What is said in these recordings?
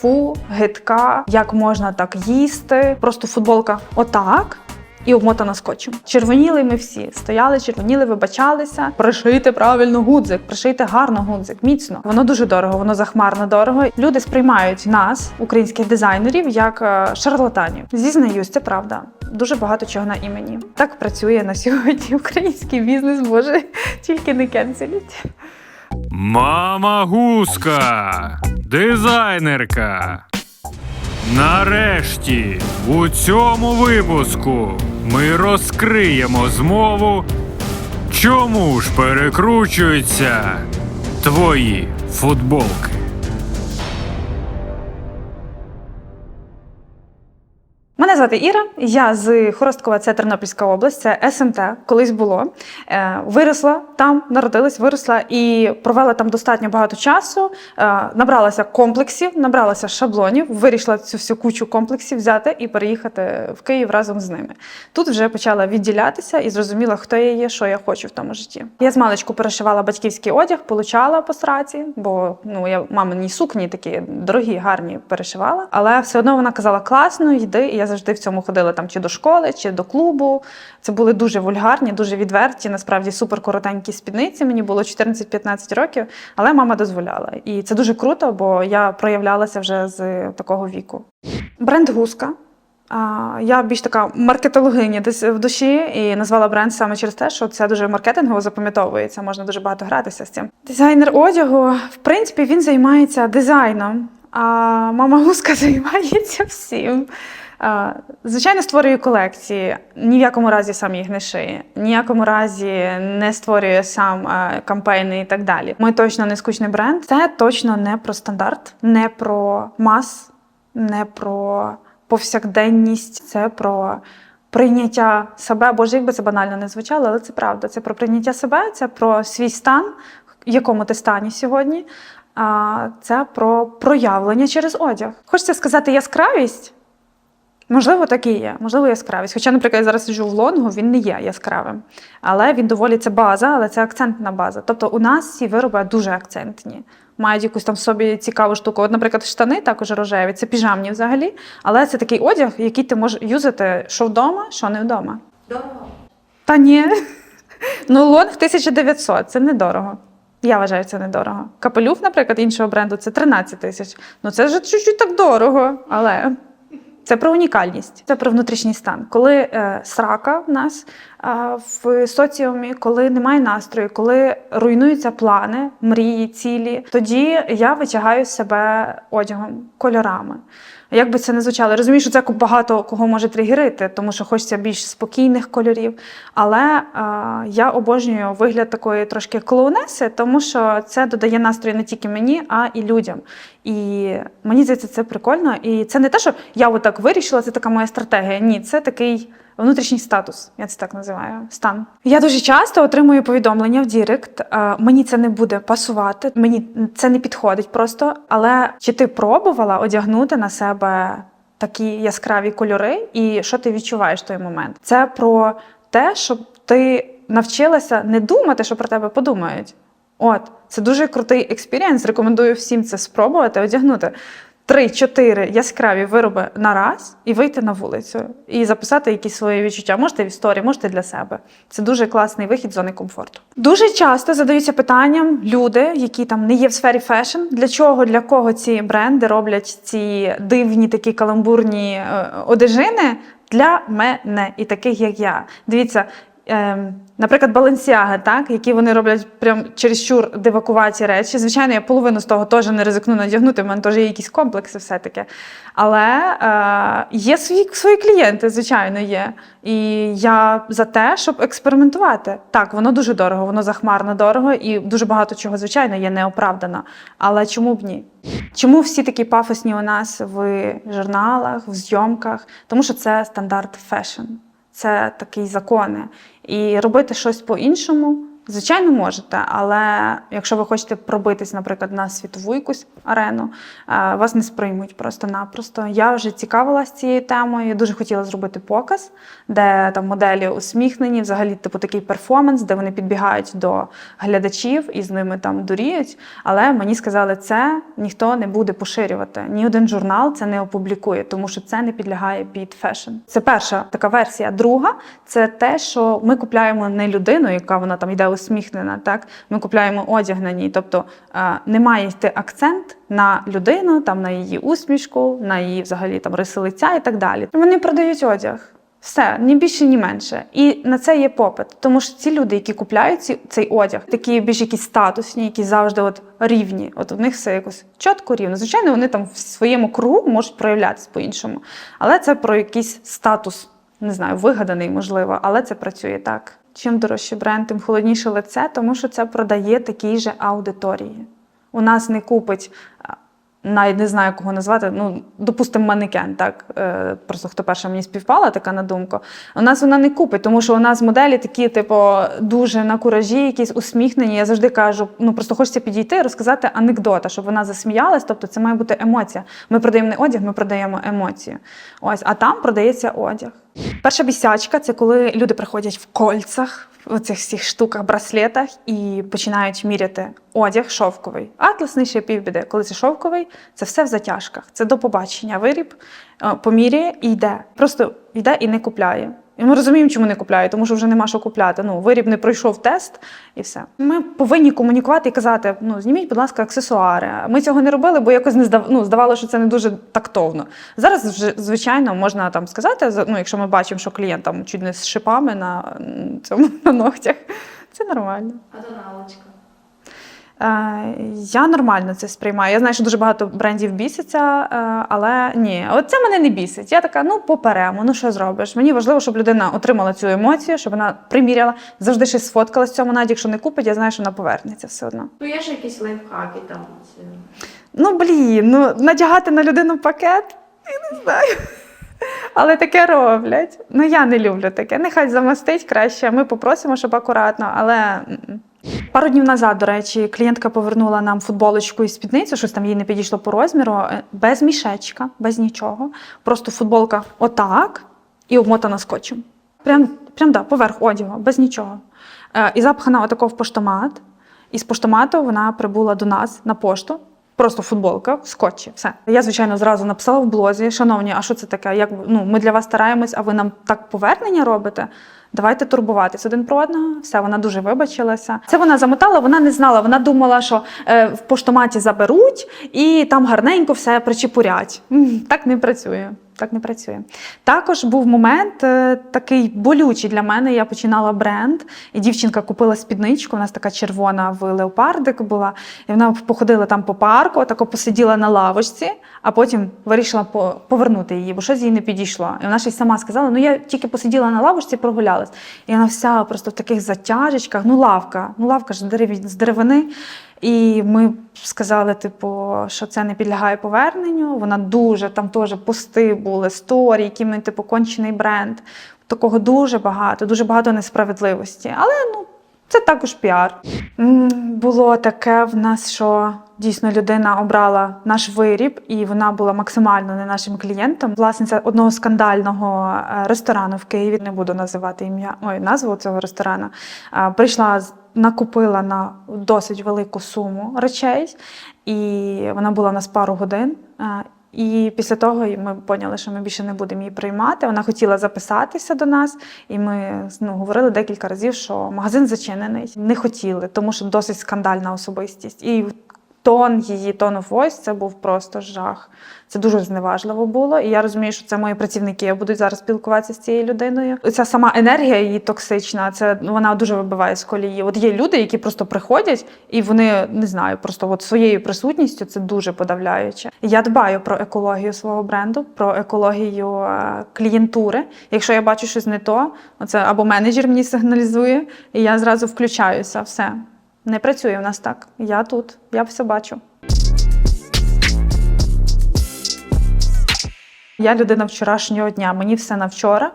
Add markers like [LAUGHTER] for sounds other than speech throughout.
фу, гидка, як можна так їсти. Просто футболка отак. І обмотана скотчем. Червоніли ми всі. Стояли, червоніли, вибачалися. Пришийте правильно гудзик, пришийте гарно гудзик, міцно. Воно дуже дорого, воно захмарно дорого. Люди сприймають нас, українських дизайнерів, як е, шарлатанів. Зізнаюсь, це правда. Дуже багато чого на імені. Так працює на сьогодні [LAUGHS] український бізнес, боже, тільки не кенселіть. Мама гуска, дизайнерка. Нарешті у цьому випуску ми розкриємо змову, чому ж перекручуються твої футболки. Мене звати Іра, я з Хоросткова, це Тернопільська область, це СМТ, колись було. Е, виросла там, народилась, виросла і провела там достатньо багато часу. Е, набралася комплексів, набралася шаблонів, вирішила цю всю кучу комплексів взяти і переїхати в Київ разом з ними. Тут вже почала відділятися і зрозуміла, хто я є, що я хочу в тому житті. Я з маличку перешивала батьківський одяг, получала по сраці, бо ну я мамині сукні такі дорогі, гарні перешивала. Але все одно вона казала класно, йди. Я завжди в цьому ходила там чи до школи, чи до клубу. Це були дуже вульгарні, дуже відверті, насправді супер коротенькі спідниці. Мені було 14-15 років, але мама дозволяла. І це дуже круто, бо я проявлялася вже з такого віку. Бренд Гуска. Я більш така маркетологиня десь в душі і назвала бренд саме через те, що це дуже маркетингово запам'ятовується, можна дуже багато гратися з цим. Дизайнер одягу, в принципі, він займається дизайном, а мама Гуска [LAUGHS] займається всім. Звичайно, створює колекції. Ні в якому разі сам їх не шиє, ні в якому разі не створює сам кампейни і так далі. Ми точно не скучний бренд. Це точно не про стандарт, не про мас, не про повсякденність, це про прийняття себе. Боже, якби це банально не звучало, але це правда. Це про прийняття себе, це про свій стан, в якому ти стані сьогодні. Це про проявлення через одяг. Хочеться сказати яскравість. Можливо, так і є. Можливо, яскравість. Хоча, наприклад, я зараз сиджу в лонгу, він не є яскравим. Але він доволі це база, але це акцентна база. Тобто у нас ці вироби дуже акцентні. Мають якусь там в собі цікаву штуку. От, наприклад, штани також рожеві, це піжамні взагалі. Але це такий одяг, який ти можеш юзати що вдома, що не вдома. Дорого. Та ні. Ну, лонг 1900, це недорого. Я вважаю, це недорого. Капелюх, наприклад, іншого бренду це 13 тисяч. Ну це вже чуть-чуть так дорого, але. Це про унікальність, це про внутрішній стан. Коли е, срака в нас е, в соціумі, коли немає настрою, коли руйнуються плани, мрії, цілі, тоді я витягаю себе одягом, кольорами. Як би це не звучало, розумію, що це багато кого може тригерити, тому що хочеться більш спокійних кольорів. Але е, я обожнюю вигляд такої трошки клоунеси, тому що це додає настрій не тільки мені, а і людям. І мені здається, це прикольно. І це не те, що я отак вирішила, це така моя стратегія. Ні, це такий. Внутрішній статус, я це так називаю, стан. Я дуже часто отримую повідомлення в Дірект. е, Мені це не буде пасувати, мені це не підходить просто. Але чи ти пробувала одягнути на себе такі яскраві кольори, і що ти відчуваєш в той момент? Це про те, щоб ти навчилася не думати, що про тебе подумають. От, це дуже крутий експірієнс. Рекомендую всім це спробувати, одягнути. Три-чотири яскраві вироби на раз і вийти на вулицю і записати якісь свої відчуття. Можете в історії, можете для себе. Це дуже класний вихід з зони комфорту. Дуже часто задаються питанням люди, які там не є в сфері фешн, для чого, для кого ці бренди роблять ці дивні такі каламбурні е, одежини для мене і таких, як я. Дивіться. Ем, наприклад, Баленсіаги, так, які вони роблять прям чересчур дивакуваті речі. Звичайно, я половину з того теж не ризикну надягнути, в мене теж є якісь комплекси все-таки. Але е, є свої, свої клієнти, звичайно, є. І я за те, щоб експериментувати. Так, воно дуже дорого, воно захмарно дорого, і дуже багато чого, звичайно, є неоправдано. Але чому б ні? Чому всі такі пафосні у нас в журналах, в зйомках? Тому що це стандарт фешн. Це такі закони. І робити щось по-іншому Звичайно, можете, але якщо ви хочете пробитись, наприклад, на світову якусь арену, е, вас не сприймуть просто-напросто. Я вже цікавилася цією темою. Дуже хотіла зробити показ, де там моделі усміхнені, взагалі, типу такий перформанс, де вони підбігають до глядачів і з ними там дуріють. Але мені сказали, це ніхто не буде поширювати. Ні один журнал це не опублікує, тому що це не підлягає під фешн. Це перша така версія. Друга це те, що ми купляємо не людину, яка вона там йде усміхнена. Так ми купляємо одяг на ній. Тобто е, не має йти акцент на людину, там на її усмішку, на її взагалі там риси лиця і так далі. Вони продають одяг. Все, ні більше, ні менше. І на це є попит. Тому що ці люди, які купляють ці, цей одяг, такі більш якісь статусні, які завжди от рівні. От у них все якось чітко рівно. Звичайно, вони там в своєму кругу можуть проявлятися по-іншому. Але це про якийсь статус, не знаю, вигаданий, можливо, але це працює так. Чим дорожчий бренд, тим холодніше лице, тому що це продає такій же аудиторії. У нас не купить. навіть не знаю, кого назвати. Ну, допустимо, манекен, так. Е, просто хто перша мені співпала, така на думку. У нас вона не купить, тому що у нас моделі такі, типу, дуже на куражі, якісь усміхнені. Я завжди кажу, ну просто хочеться підійти, розказати анекдота, щоб вона засміялась. Тобто це має бути емоція. Ми продаємо не одяг, ми продаємо емоцію. Ось, а там продається одяг. Перша бісячка це коли люди приходять в кольцах, в цих всіх штуках, браслетах і починають міряти одяг шовковий. Атласний ще півбіди. Коли це шовковий, це все в затяжках. Це до побачення. Виріб е, поміряє і йде. Просто йде і не купляє. І ми розуміємо, чому не купляє, тому що вже нема що купляти. Ну, виріб не пройшов тест і все. Ми повинні комунікувати і казати: ну, зніміть, будь ласка, аксесуари. Ми цього не робили, бо якось не здав... ну, здавалося, що це не дуже тактовно. Зараз звичайно можна там сказати, ну, якщо ми бачимо, що клієнт там чуть не з шипами на цьому [LAUGHS] на ногтях. Це нормально. А тоналочка? Е, Я нормально це сприймаю. Я знаю, що дуже багато брендів бісяться, е, але ні, от це мене не бісить. Я така, ну поперемо, ну що зробиш? Мені важливо, щоб людина отримала цю емоцію, щоб вона приміряла, завжди щось сфоткалась в цьому, навіть якщо не купить, я знаю, що вона повернеться все одно. Ну, є ж якісь лайфхаки там. Ну блін, ну надягати на людину пакет, я не знаю. Але таке роблять. Ну я не люблю таке. Нехай замастить краще. Ми попросимо, щоб акуратно, але. Пару днів назад, до речі, клієнтка повернула нам футболочку і спідницю, щось там їй не підійшло по розміру, е, без мішечка, без нічого. Просто футболка отак і обмотана скотчем. Прям, прям да, поверх одягу, без нічого. Е, І запхана отако в поштомат. І з поштомату вона прибула до нас на пошту. Просто футболка в скотчі. Все. Я, звичайно, зразу написала в блозі: шановні, а що це таке? Як ну, ми для вас стараємось, а ви нам так повернення робите? Давайте турбуватись один про одного. Все, вона дуже вибачилася. Це вона замотала, вона не знала. Вона думала, що е, в поштоматі заберуть і там гарненько все причепурять. Так не працює. Так не працює. Також був момент е, такий болючий для мене. Я починала бренд, і дівчинка купила спідничку. У нас така червона в леопардик була. І вона походила там по парку, тако посиділа на лавочці, а потім вирішила повернути її, бо щось їй не підійшло. І вона щось сама сказала: ну я тільки посиділа на лавочці, прогулялась. І вона вся просто в таких затяжечках. Ну, лавка, ну лавка ж з деревини. І ми сказали, типу, що це не підлягає поверненню. Вона дуже там теж пости були, сторі, які ми, типу, кончений бренд. Такого дуже багато, дуже багато несправедливості. Але ну, це також піар. Було таке в нас, що дійсно людина обрала наш виріб, і вона була максимально не нашим клієнтом. Власниця одного скандального е, ресторану в Києві, не буду називати ім'я, ой, назву цього ресторану. е, Прийшла накупила на досить велику суму речей, і вона була у нас пару годин. е, І після того ми поняли, що ми більше не будемо її приймати. Вона хотіла записатися до нас, і ми ну, говорили декілька разів, що магазин зачинений. Не хотіли, тому що досить скандальна особистість. І тон її тон voice – це був просто жах. Це дуже зневажливо було. І я розумію, що це мої працівники Я будуть зараз спілкуватися з цією людиною. Ця сама енергія її токсична, це ну, вона дуже вибиває з колії. От є люди, які просто приходять, і вони не знаю, просто от своєю присутністю це дуже подавляюче. Я дбаю про екологію свого бренду, про екологію е, клієнтури. Якщо я бачу щось не то, оце або менеджер мені сигналізує, і я зразу включаюся. Все не працює в нас так. Я тут, я все бачу. Я людина вчорашнього дня, мені все на вчора.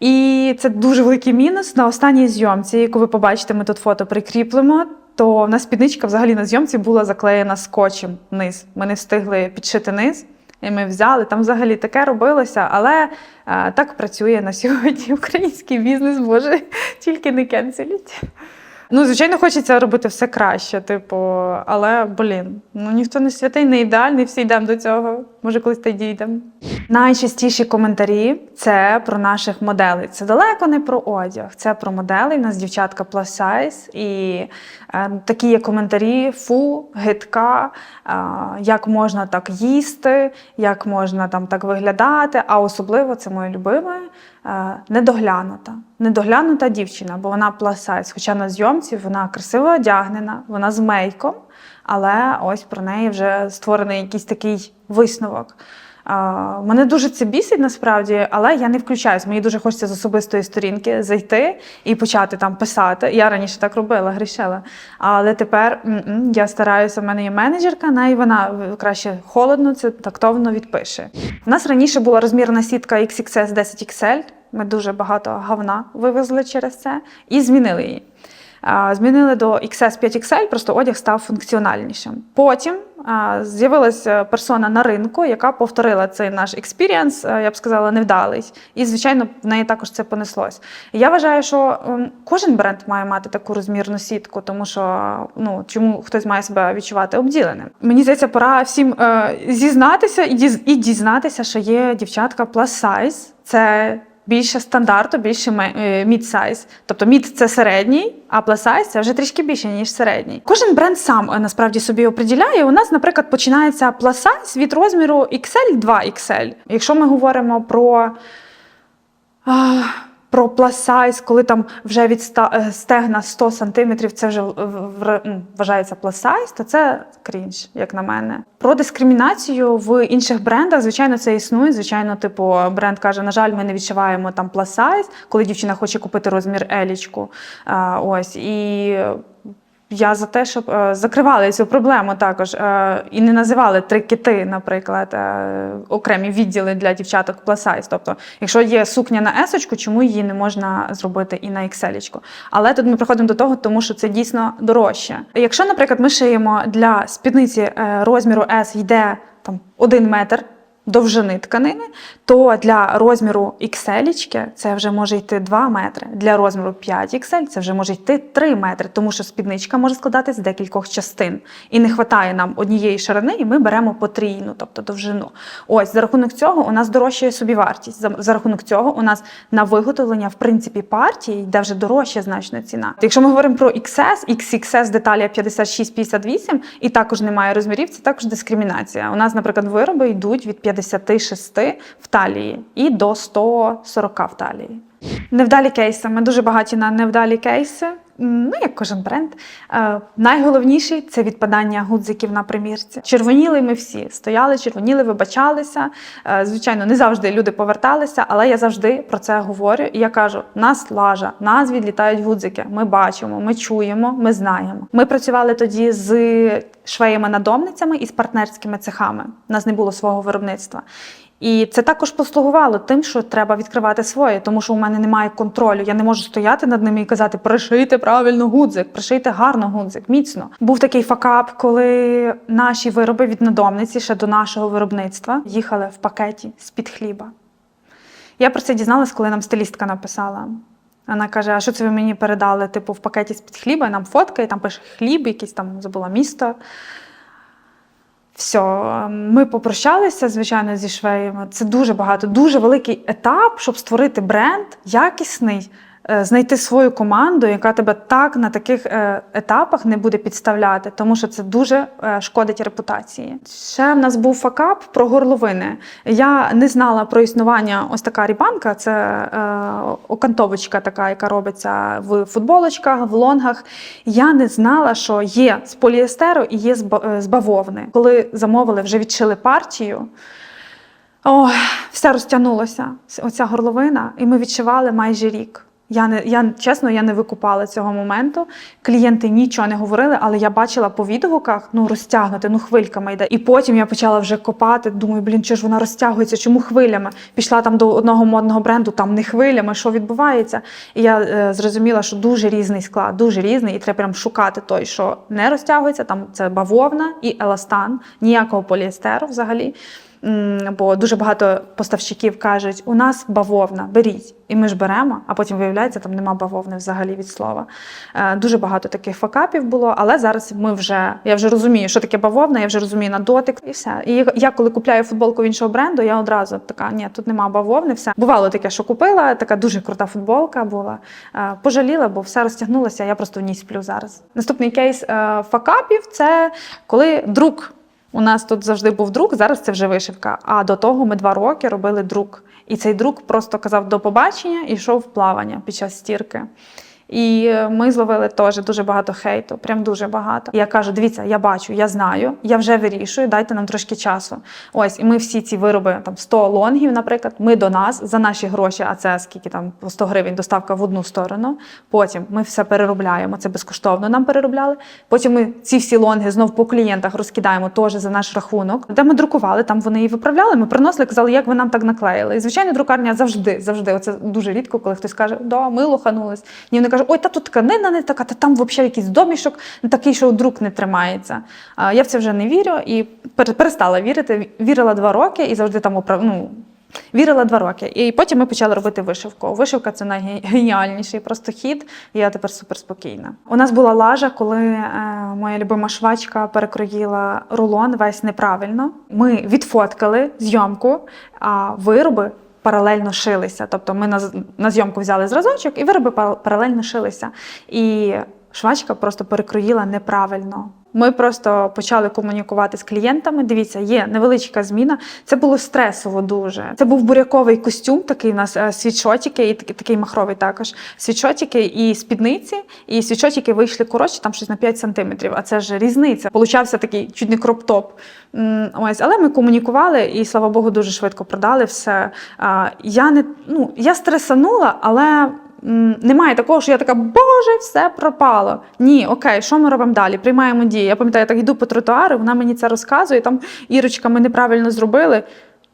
І це дуже великий мінус на останній зйомці, яку ви побачите, ми тут фото прикріплемо. То в нас спідничка взагалі на зйомці була заклеєна скотчем вниз. Ми не встигли підшити низ. І ми взяли, там взагалі таке робилося, але е, так працює на сьогодні [LAUGHS] український бізнес, боже, тільки не кенселіть. Ну, звичайно, хочеться робити все краще, типу, але блін, ну ніхто не святий, не ідеальний, всі йдемо до цього. Може, колись та й дійдемо. Найчастіші коментарі це про наших моделей. Це далеко не про одяг, це про моделей. У нас дівчатка plus size. І е, такі є коментарі: фу, гидка, е, як можна так їсти, як можна там так виглядати. А особливо це моє любиме недоглянута. Недоглянута дівчина, бо вона plus. Хоча на зйомці вона красиво одягнена, вона з мейком, але ось про неї вже створений якийсь такий висновок. Мене дуже це бісить насправді, але я не включаюсь. Мені дуже хочеться з особистої сторінки зайти і почати там писати. Я раніше так робила, грішила. Але тепер м-м, я стараюся, в мене є менеджерка, най вона краще холодно, це тактовно відпише. У нас раніше була розмірна сітка XXS 10XL. Ми дуже багато говна вивезли через це і змінили її. Змінили до XS 5XL, просто одяг став функціональнішим. Потім з'явилася персона на ринку, яка повторила цей наш експірієнс, я б сказала, невдалий. І, звичайно, в неї також це понеслось. Я вважаю, що кожен бренд має мати таку розмірну сітку, тому що ну чому хтось має себе відчувати обділеним. Мені здається, пора всім е, зізнатися і дізнатися, що є дівчатка plus size. Це більше стандарту, більше мід-сайз. Тобто мід це середній, а пласайз це вже трішки більше, ніж середній. Кожен бренд сам е, насправді собі оприділяє. У нас, наприклад, починається пласайз від розміру XL 2XL. Якщо ми говоримо про. Про пласайз, коли там вже від е, стегна 100 сантиметрів, це вже вважається пласайз, то це крінж, як на мене. Про дискримінацію в інших брендах, звичайно, це існує. Звичайно, типу, бренд каже, на жаль, ми не відшиваємо там пласайз, коли дівчина хоче купити розмір елічку. Ось і. Я за те, щоб е, закривали цю проблему також е, і не називали три кити, наприклад, е, окремі відділи для дівчаток plus. Тобто, якщо є сукня на есочку, чому її не можна зробити і на XL? Але тут ми приходимо до того, тому що це дійсно дорожче. Якщо, наприклад, ми шиємо для спідниці розміру S йде там один метр довжини тканини, то для розміру XL це вже може йти 2 метри. Для розміру 5XL це вже може йти 3 метри, тому що спідничка може складатися з декількох частин. І не вистачає нам однієї ширини, і ми беремо потрійну, тобто довжину. Ось за рахунок цього у нас дорожчає собівартість. За, за рахунок цього у нас на виготовлення в принципі партії йде вже дорожча значно ціна. Якщо ми говоримо про XS, XXS деталі 56-58 і також немає розмірів, це також дискримінація. У нас, наприклад, вироби йдуть від 56 в талії і до 140 в талії. Невдалі кейси. Ми дуже багаті на невдалі кейси. Ну, як кожен бренд. Е, найголовніший це відпадання гудзиків на примірці. Червоніли ми всі. Стояли, червоніли, вибачалися. Е, звичайно, не завжди люди поверталися, але я завжди про це говорю. І я кажу: нас лажа, нас відлітають гудзики. Ми бачимо, ми чуємо, ми знаємо. Ми працювали тоді з швеями-надомницями і з партнерськими цехами. У нас не було свого виробництва. І це також послугувало тим, що треба відкривати своє, тому що у мене немає контролю. Я не можу стояти над ними і казати, пришийте правильно гудзик, пришийте гарно гудзик, міцно. Був такий факап, коли наші вироби від надомниці ще до нашого виробництва їхали в пакеті з-під хліба. Я про це дізналась, коли нам стилістка написала. Вона каже: А що це ви мені передали? Типу, в пакеті з-під хліба, і нам фотка, і там пише хліб, якийсь там забула місто. Все, ми попрощалися, звичайно, зі швеями. Це дуже багато, дуже великий етап, щоб створити бренд якісний, знайти свою команду, яка тебе так на таких е, етапах не буде підставляти, тому що це дуже е, шкодить репутації. Ще в нас був факап про горловини. Я не знала про існування ось така рібанка, це е, окантовочка така, яка робиться в футболочках, в лонгах. Я не знала, що є з поліестеру і є з ба- е, бавовни. Коли замовили, вже відшили партію. О, все розтягнулося, оця горловина, і ми відшивали майже рік. Я не я чесно, я не викупала цього моменту. Клієнти нічого не говорили, але я бачила по відгуках, ну розтягнути, ну хвильками йде. І потім я почала вже копати. Думаю, блін, чи ж вона розтягується? Чому хвилями? Пішла там до одного модного бренду, там не хвилями, що відбувається. І я е, зрозуміла, що дуже різний склад, дуже різний, і треба прям шукати той, що не розтягується. Там це бавовна і еластан, ніякого поліестеру взагалі. Бо дуже багато поставщиків кажуть, у нас бавовна, беріть. І ми ж беремо, а потім виявляється, там нема бавовни взагалі від слова. Е, Дуже багато таких факапів було, але зараз ми вже я вже розумію, що таке бавовна, я вже розумію на дотик і все. І я коли купляю футболку в іншого бренду, я одразу така: ні, тут нема бавовни, все. Бувало таке, що купила, така дуже крута футболка була. Е, Пожаліла, бо все розтягнулося, я просто в ній сплю зараз. Наступний кейс е, факапів це коли друк. У нас тут завжди був друк, зараз це вже вишивка. А до того ми два роки робили друк. І цей друк просто казав до побачення і йшов в плавання під час стірки. І ми зловили теж дуже багато хейту, прям дуже багато. І я кажу: дивіться, я бачу, я знаю, я вже вирішую, дайте нам трошки часу. Ось, і ми всі ці вироби, там 100 лонгів, наприклад, ми до нас за наші гроші, а це скільки там по 100 гривень доставка в одну сторону. Потім ми все переробляємо. Це безкоштовно нам переробляли. Потім ми ці всі лонги знов по клієнтах розкидаємо теж за наш рахунок. Де ми друкували, там вони її виправляли. Ми приносили, казали, як ви нам так наклеїли. І звичайно, друкарня завжди, завжди. Оце дуже рідко, коли хтось каже, да, ми лоханулись. Ні, вони кажуть, ой, та тут тканина не така, та там взагалі якийсь домішок такий, що друк не тримається. Я в це вже не вірю і пер- перестала вірити. Вірила два роки і завжди там ну, Вірила два роки. І потім ми почали робити вишивку. Вишивка це найгеніальніший просто хід, і я тепер супер спокійна. У нас була лажа, коли е, моя любима швачка перекроїла рулон весь неправильно. Ми відфоткали зйомку, а вироби. Паралельно шилися. Тобто ми на, на зйомку взяли зразочок, і вироби паралельно шилися. І швачка просто перекроїла неправильно. Ми просто почали комунікувати з клієнтами. Дивіться, є невеличка зміна. Це було стресово дуже. Це був буряковий костюм, такий у нас е, світшотики, і такий, махровий також. Світшотики і спідниці, і світшотики вийшли коротше, там щось на 5 сантиметрів. А це ж різниця. Получався такий чуть не кроп-топ. Ось, але ми комунікували і слава Богу, дуже швидко продали все. Я не ну я стресанула, але. Немає такого, що я така, боже, все пропало. Ні, окей, що ми робимо далі? Приймаємо дії. Я пам'ятаю, я так йду по тротуару, вона мені це розказує. Там Ірочка, ми неправильно зробили.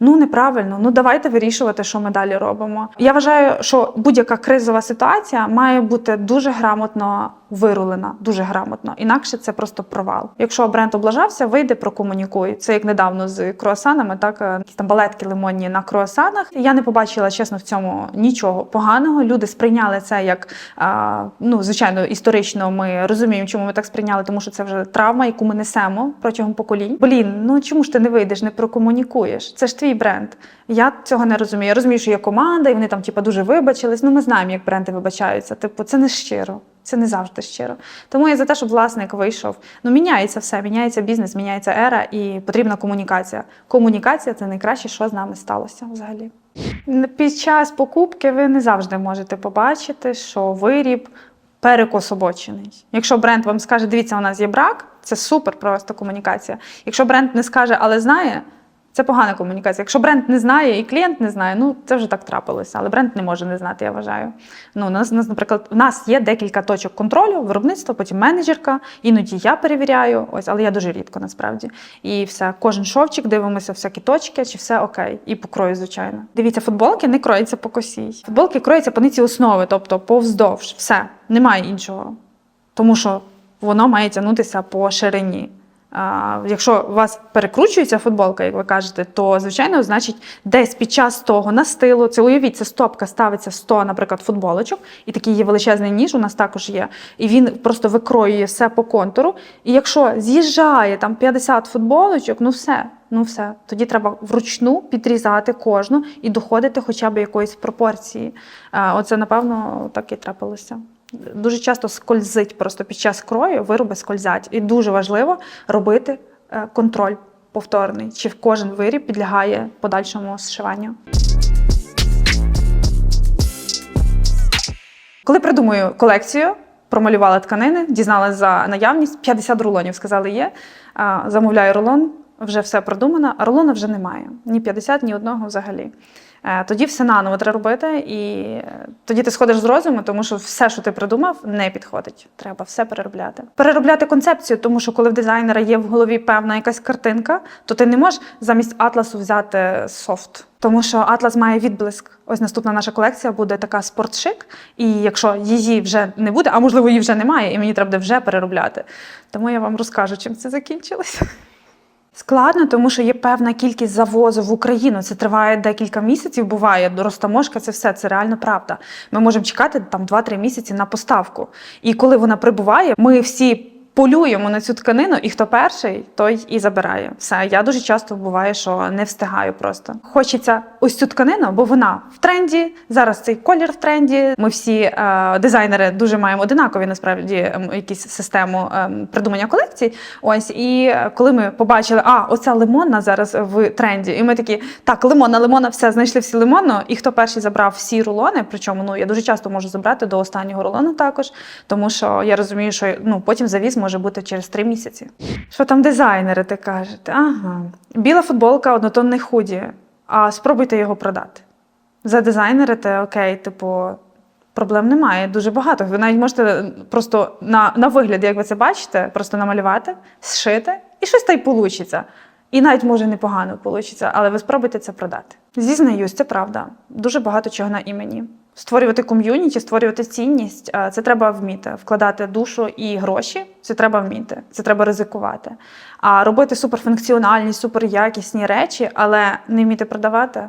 Ну, неправильно, ну давайте вирішувати, що ми далі робимо. Я вважаю, що будь-яка кризова ситуація має бути дуже грамотно вирулена, дуже грамотно. Інакше це просто провал. Якщо бренд облажався, вийде, прокомунікуй. Це як недавно з круасанами, так е, якісь там балетки лимонні на круасанах. Я не побачила чесно в цьому нічого поганого. Люди сприйняли це як а, ну, звичайно, історично ми розуміємо, чому ми так сприйняли, тому що це вже травма, яку ми несемо протягом поколінь. Блін, ну чому ж ти не вийдеш, не прокомунікуєш? Це ж твій бренд. Я цього не розумію. Я розумію, що є команда, і вони там, типу, дуже вибачились. Ну, ми знаємо, як бренди вибачаються. Типу, це не щиро. Це не завжди щиро. Тому я за те, щоб власник вийшов. Ну, міняється все, міняється бізнес, міняється ера, і потрібна комунікація. Комунікація це найкраще, що з нами сталося взагалі. Під час покупки ви не завжди можете побачити, що виріб перекособочений. Якщо бренд вам скаже, дивіться, у нас є брак, це супер просто комунікація. Якщо бренд не скаже, але знає, це погана комунікація. Якщо бренд не знає і клієнт не знає, ну це вже так трапилося. Але бренд не може не знати, я вважаю. Ну, у нас, наприклад, у нас є декілька точок контролю, виробництво, потім менеджерка. Іноді я перевіряю, ось, але я дуже рідко насправді. І все, кожен шовчик, дивимося всякі точки, чи все окей. І по крою, звичайно. Дивіться, футболки не кроються по косі. Футболки кроються по ниці основи, тобто повздовж. Все, немає іншого. Тому що воно має тягнутися по ширині. Якщо у вас перекручується футболка, як ви кажете, то звичайно, значить, десь під час того настилу, це уявіть, це стопка ставиться 100, наприклад, футболочок, і такий є величезний ніж, у нас також є. І він просто викроює все по контуру. І якщо з'їжджає там 50 футболочок, ну все. Ну все, тоді треба вручну підрізати кожну і доходити хоча б якоїсь пропорції. Оце, напевно, так і трапилося. Дуже часто скользить просто під час крою, вироби скользять. І дуже важливо робити е, контроль повторний, чи кожен виріб підлягає подальшому зшиванню. Коли придумую колекцію, промалювала тканини, дізналась за наявність, 50 рулонів сказали є. Замовляю рулон, вже все продумано, рулона вже немає. Ні 50, ні одного взагалі. Е, Тоді все наново треба робити, і е, тоді ти сходиш з розуму, тому що все, що ти придумав, не підходить. Треба все переробляти. Переробляти концепцію, тому що коли в дизайнера є в голові певна якась картинка, то ти не можеш замість атласу взяти софт. Тому що атлас має відблиск. Ось наступна наша колекція буде така спортшик. І якщо її вже не буде, а можливо її вже немає, і мені треба буде вже переробляти. Тому я вам розкажу, чим це закінчилось. Складно, тому що є певна кількість завозу в Україну. Це триває декілька місяців. Буває розтаможка. Це все це реально правда. Ми можемо чекати там 2-3 місяці на поставку. І коли вона прибуває, ми всі. Полюємо на цю тканину, і хто перший, той і забирає. Все, я дуже часто буває, що не встигаю просто. Хочеться ось цю тканину, бо вона в тренді. Зараз цей колір в тренді. Ми всі е, дизайнери дуже маємо одинакові насправді ем, якісь систему ем, придумання колекцій. Ось і е, коли ми побачили, а оця лимонна зараз в тренді, і ми такі, так, лимонна, лимонна, все знайшли всі лимонну. І хто перший забрав всі рулони, причому ну я дуже часто можу забрати до останнього рулону також, тому що я розумію, що ну потім завіз може бути через три місяці. Що там дизайнери, ти кажете? Ага, біла футболка, однотонний худі. А спробуйте його продати. За дизайнери, те окей, типу, проблем немає. Дуже багато. Ви навіть можете просто на, на вигляд, як ви це бачите, просто намалювати, зшити, і щось та й получиться. І навіть може непогано получиться, але ви спробуйте це продати. Зізнаюсь, це правда. Дуже багато чого на імені. Створювати ком'юніті, створювати цінність це треба вміти. Вкладати душу і гроші це треба вміти, це треба ризикувати. А робити суперфункціональні, суперякісні речі, але не вміти продавати.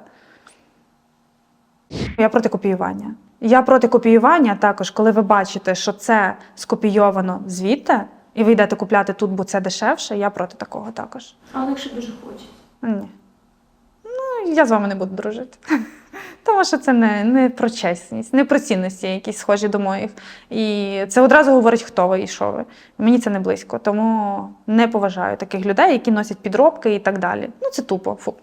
Я проти копіювання. Я проти копіювання також, коли ви бачите, що це скопійовано звідти, і ви йдете купляти тут, бо це дешевше. Я проти такого також. Але якщо дуже хочеться. Ні. Ну, я з вами не буду дружити. Тому що це не, не про чесність, не про цінності, якісь схожі до моїх. І це одразу говорить, хто ви і що ви. Мені це не близько, тому не поважаю таких людей, які носять підробки і так далі. Ну, це тупо. Фу.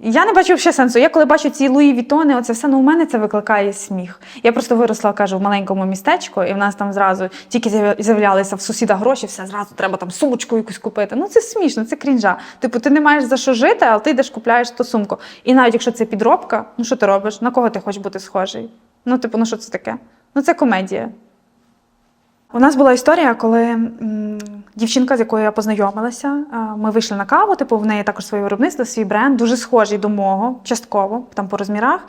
Я не бачу ще сенсу. Я коли бачу ці Луї Вітони, оце все ну, у мене це викликає сміх. Я просто виросла, кажу, в маленькому містечку, і в нас там зразу тільки з'являлися в сусіда гроші, все зразу треба там сумочку якусь купити. Ну це смішно, це крінжа. Типу, ти не маєш за що жити, але ти йдеш купляєш ту сумку. І навіть якщо це підробка, ну що ти робиш? На кого ти хочеш бути схожий? Ну, типу, ну що це таке? Ну це комедія. У нас була історія, коли дівчинка, з якою я познайомилася, ми вийшли на каву, типу, в неї також своє виробництво, свій бренд, дуже схожий до мого, частково, там по розмірах.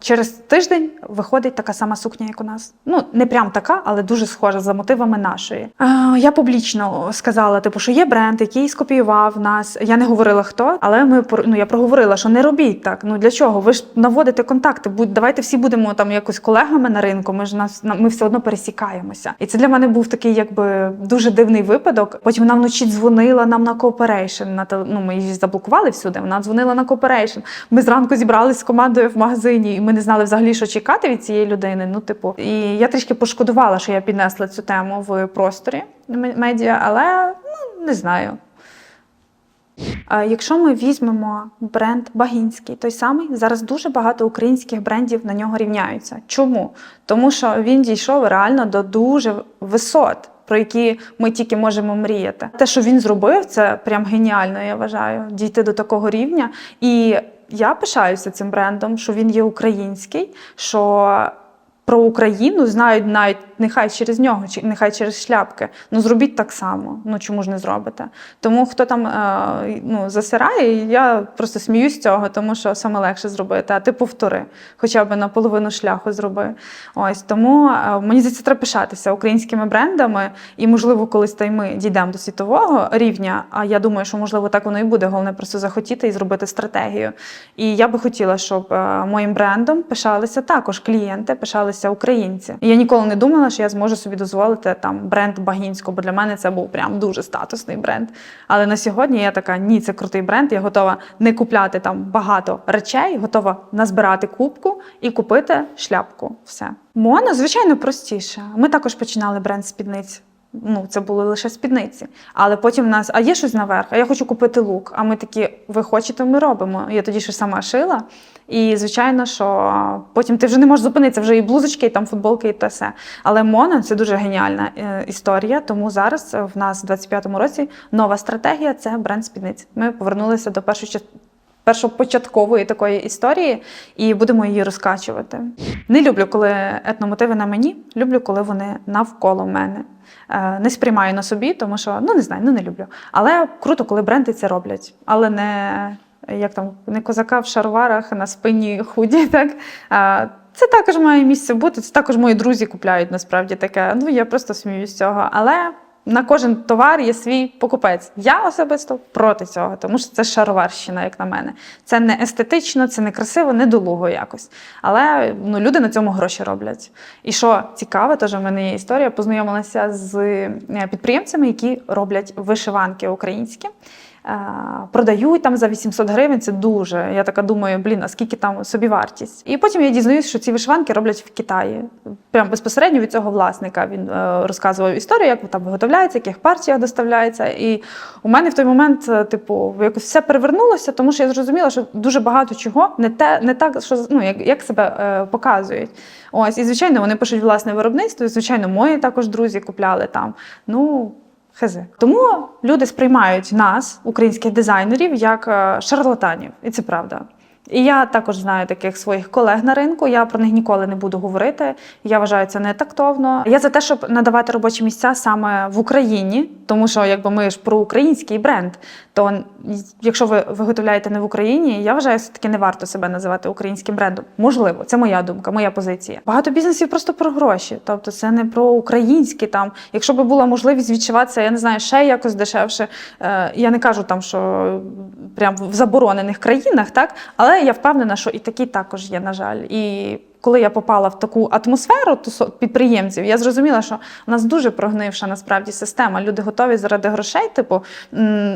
Через тиждень виходить така сама сукня, як у нас. Ну, не прям така, але дуже схожа за мотивами нашої. Я публічно сказала, типу, що є бренд, який скопіював нас. Я не говорила хто, але ми ну, я проговорила, що не робіть так. Ну для чого? Ви ж наводите контакти. Будь давайте всі будемо там якось колегами на ринку. Ми ж нас ми все одно пересікаємося. І це для мене був такий, якби дуже дивний випадок. Потім вона вночі дзвонила нам на кооперейшн. На ну, ми її заблокували всюди. Вона дзвонила на кооперейшн. Ми зранку зібрались з командою в магазині, і ми не знали взагалі, що чекати від цієї людини. Ну, типу, і я трішки пошкодувала, що я піднесла цю тему в просторі медіа, але ну не знаю. Якщо ми візьмемо бренд Багінський, той самий, зараз дуже багато українських брендів на нього рівняються. Чому? Тому що він дійшов реально до дуже висот, про які ми тільки можемо мріяти. Те, що він зробив, це прям геніально, я вважаю, дійти до такого рівня. І я пишаюся цим брендом, що він є український, що про Україну знають навіть нехай через нього, чи нехай через шляпки. Ну зробіть так само. Ну чому ж не зробите? Тому хто там е, ну, засирає, я просто сміюсь з цього, тому що саме легше зробити. А ти повтори, хоча б на половину шляху зроби. Ось тому е, мені це треба пишатися українськими брендами, і можливо, колись та й ми дійдемо до світового рівня. А я думаю, що можливо так воно і буде. Головне просто захотіти і зробити стратегію. І я би хотіла, щоб е, моїм брендом пишалися також клієнти, пишалися українці. І я ніколи не думала, що я зможу собі дозволити там бренд Багінського, бо для мене це був прям дуже статусний бренд. Але на сьогодні я така: ні, це крутий бренд. Я готова не купляти там багато речей, готова назбирати кубку і купити шляпку. Все. Моно, звичайно, простіше. Ми також починали бренд спідниць. Ну, це були лише спідниці. Але потім в нас, а є щось наверх, а я хочу купити лук. А ми такі, ви хочете, ми робимо. Я тоді ще сама шила. І звичайно, що потім ти вже не можеш зупинитися, вже і блузочки, і там футболки, і те все. Але моно це дуже геніальна е, історія. Тому зараз в нас в 25-му році нова стратегія це бренд спідниць. Ми повернулися до першої першопочаткової такої історії, і будемо її розкачувати. Не люблю, коли етномотиви на мені, люблю, коли вони навколо мене. Е, Не сприймаю на собі, тому що ну не знаю, ну не люблю. Але круто, коли бренди це роблять. Але не як там не козака в шароварах на спині худі. [LAUGHS] Так це також має місце бути. Це також мої друзі купляють насправді таке. Ну я просто сміюсь з цього. Але на кожен товар є свій покупець. Я особисто проти цього, тому що це шароварщина, як на мене. Це не естетично, це не красиво, не долуго якось. Але ну, люди на цьому гроші роблять. І що цікаве, теж в мене є історія. Познайомилася з е, підприємцями, які роблять вишиванки українські. Е, Продають там за 800 гривень, це дуже. Я така думаю, блін, а скільки там собівартість? І потім я дізнаюсь, що ці вишиванки роблять в Китаї. Прям безпосередньо від цього власника він е, розказував історію, як там виготовляється, яких партіях доставляється. І у мене в той момент, е, типу, якось все перевернулося, тому що я зрозуміла, що дуже багато чого не те, не так, що ну, як, як себе е, показують. Ось, і звичайно, вони пишуть власне виробництво. І, звичайно, мої також друзі купляли там. Ну. Хези. Тому люди сприймають нас, українських дизайнерів, як е, шарлатанів, і це правда. І я також знаю таких своїх колег на ринку. Я про них ніколи не буду говорити. Я вважаю це не тактовно. Я за те, щоб надавати робочі місця саме в Україні, тому що якби ми ж про український бренд, то якщо ви виготовляєте не в Україні, я вважаю, все таки не варто себе називати українським брендом. Можливо, це моя думка, моя позиція. Багато бізнесів просто про гроші, тобто це не про українські там. Якщо б була можливість відчуватися, я не знаю, ще якось дешевше. Е, я не кажу там, що прям в заборонених країнах, так але я впевнена, що і такі також є, на жаль. І коли я попала в таку атмосферу підприємців, я зрозуміла, що у нас дуже прогнивша насправді система. Люди готові заради грошей, типу,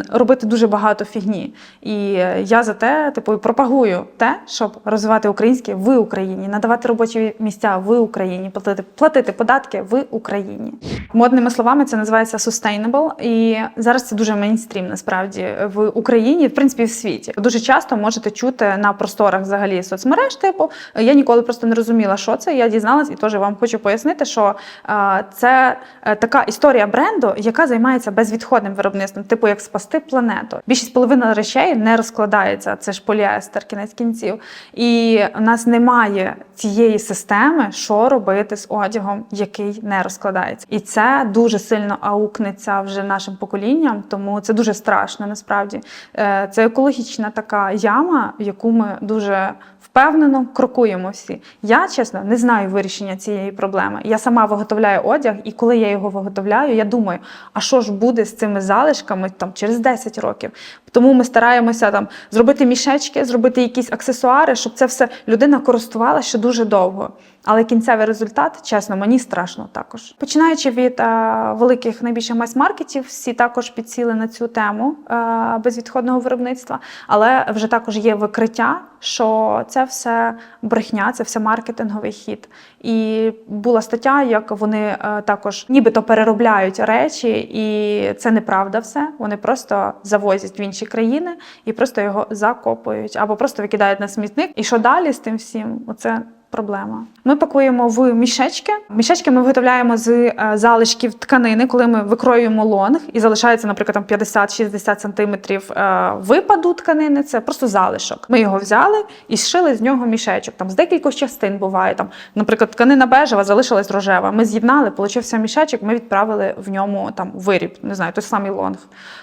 робити дуже багато фігні. І е, я за те, типу, пропагую те, щоб розвивати українське в Україні, надавати робочі місця в Україні, платити, платити податки в Україні. Модними словами це називається sustainable. І зараз це дуже мейнстрім насправді в Україні, в принципі, в світі. Дуже часто можете чути на просторах взагалі соцмереж. Типу, я ніколи просто не розуміла, що це. Я дізналась, і теж вам хочу пояснити, що е, це е, така історія бренду, яка займається безвідходним виробництвом, типу як спасти планету. Більшість половина речей не розкладається. Це ж поліестер, кінець кінців. І у нас немає цієї системи, що робити з одягом, який не розкладається. І це дуже сильно аукнеться вже нашим поколінням, тому це дуже страшно насправді. Е, Це екологічна така яма, в яку ми дуже впевнено крокуємо всі. Я чесно не знаю вирішення цієї проблеми. Я сама виготовляю одяг, і коли я його виготовляю, я думаю, а що ж буде з цими залишками там через 10 років. Тому ми стараємося там зробити мішечки, зробити якісь аксесуари, щоб це все людина користувалася ще дуже довго. Але кінцевий результат, чесно, мені страшно також. Починаючи від е, великих найбільших майс-маркетів, всі також підсіли на цю тему е, безвідходного виробництва, але вже також є викриття, що це все брехня, це все маркетинговий хід. І була стаття, як вони е, також нібито переробляють речі, і це неправда все. Вони просто завозять в інші країни і просто його закопують або просто викидають на смітник. І що далі з тим всім? Оце проблема. Ми пакуємо в мішечки. Мішечки ми виготовляємо з е, залишків тканини, коли ми викроюємо лонг і залишається, наприклад, там 50-60 сантиметрів е, випаду тканини. Це просто залишок. Ми його взяли і зшили з нього мішечок. Там з декількох частин буває. Там, наприклад, тканина бежева залишилась рожева. Ми з'єднали, получився мішечок. Ми відправили в ньому там виріб, не знаю, той самий лонг.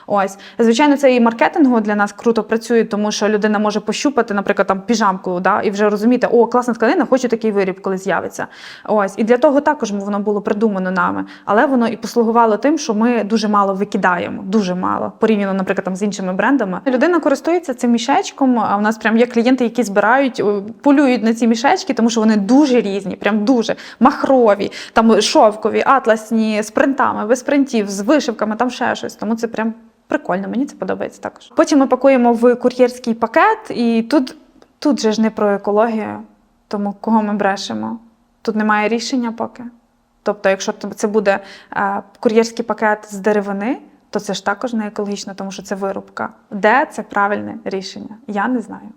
Ось звичайно, це і маркетингово для нас круто працює, тому що людина може пощупати, наприклад, там піжамку, да, і вже розуміти, о, класна тканина, хочу такий виріб, коли з'явиться. Ось і для того також воно було придумано нами, але воно і послугувало тим, що ми дуже мало викидаємо, дуже мало порівняно, наприклад, там з іншими брендами. Людина користується цим мішечком. А у нас прям є клієнти, які збирають, полюють на ці мішечки, тому що вони дуже різні, прям дуже махрові, там шовкові, атласні, з принтами, без принтів, з вишивками, там ще щось. Тому це прям. Прикольно, мені це подобається також. Потім ми пакуємо в кур'єрський пакет, і тут, тут же ж не про екологію, тому кого ми брешемо. Тут немає рішення поки. Тобто, якщо це буде е, кур'єрський пакет з деревини, то це ж також не екологічно, тому що це вирубка. Де це правильне рішення? Я не знаю.